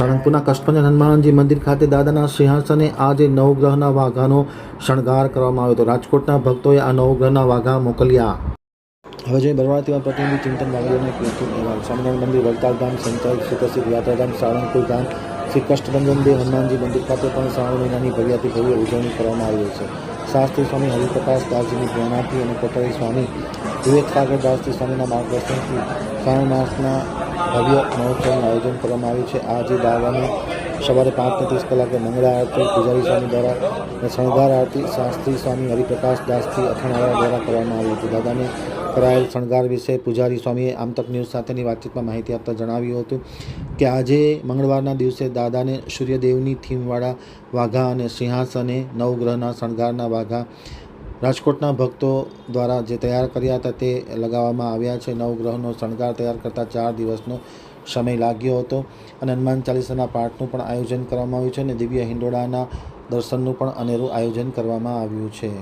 સાળંગપુરના કષ્ટભંજન હનુમાનજી મંદિર ખાતે દાદાના સિંહાસને આજે નવગ્રહના વાઘાનો શણગાર કરવામાં આવ્યો હતો. રાજકોટના ભક્તોએ આ નવગ્રહના વાઘા મોકલ્યા. હવે જોઈએ બરવાળાથી પ્રતિનિધિ ચિંતન વાઘાઓને કીર્તિન અહેવાલ. સ્વામિનારાયણ મંદિર વલતાલ ધામ સંચાલિત સુપ્રસિદ્ધ યાત્રાધામ સાળંગપુર ધામ, શ્રી કષ્ટભંજન દેવ હનુમાનજી મંદિર ખાતે પણ શ્રાવણ મહિનાની ભવ્યાથી ભવ્ય ઉજવણી કરવામાં આવી છે. શાસ્ત્રી સ્વામી હરિપ્રકાશ દાસજીની પ્રેરણાથી અને કોટરી સ્વામી વિવેક સાગર દાસજી સ્વામીના માર્ગદર્શનથી શ્રાવણ માસના ભવ્ય મહોત્સવનું આયોજન કરવામાં આવ્યું છે. આજે દાવાની સવારે પાંચને ત્રીસ કલાકે મંગળા આરતી, પૂજારી સ્વામી દ્વારા અને શણગાર આરતી શાસ્ત્રી સ્વામી હરિપ્રકાશ દાસથી અથાણાવાળા દ્વારા કરવામાં આવી હતી. દાદાને કરાયેલ શણગાર વિશે પૂજારી સ્વામીએ આમતક ન્યૂઝ સાથેની વાતચીતમાં માહિતી આપતા જણાવ્યું હતું કે આજે મંગળવારના દિવસે દાદાને સૂર્યદેવની થીમવાળા વાઘા અને સિંહાસને નવગ્રહના શણગારના વાઘા રાજકોટના ભક્તો દ્વારા જે તૈયાર કર્યા હતા તે લગાવવામાં આવ્યા છે. નવગ્રહનો શણગાર તૈયાર કરતાં ચાર દિવસનો સમય લાગ્યો હતો અને હનુમાન ચાલીસાના પાઠનું પણ આયોજન કરવામાં આવ્યું છે અને દિવ્ય હિંડોળાના દર્શનનું પણ અનેરું આયોજન કરવામાં આવ્યું છે.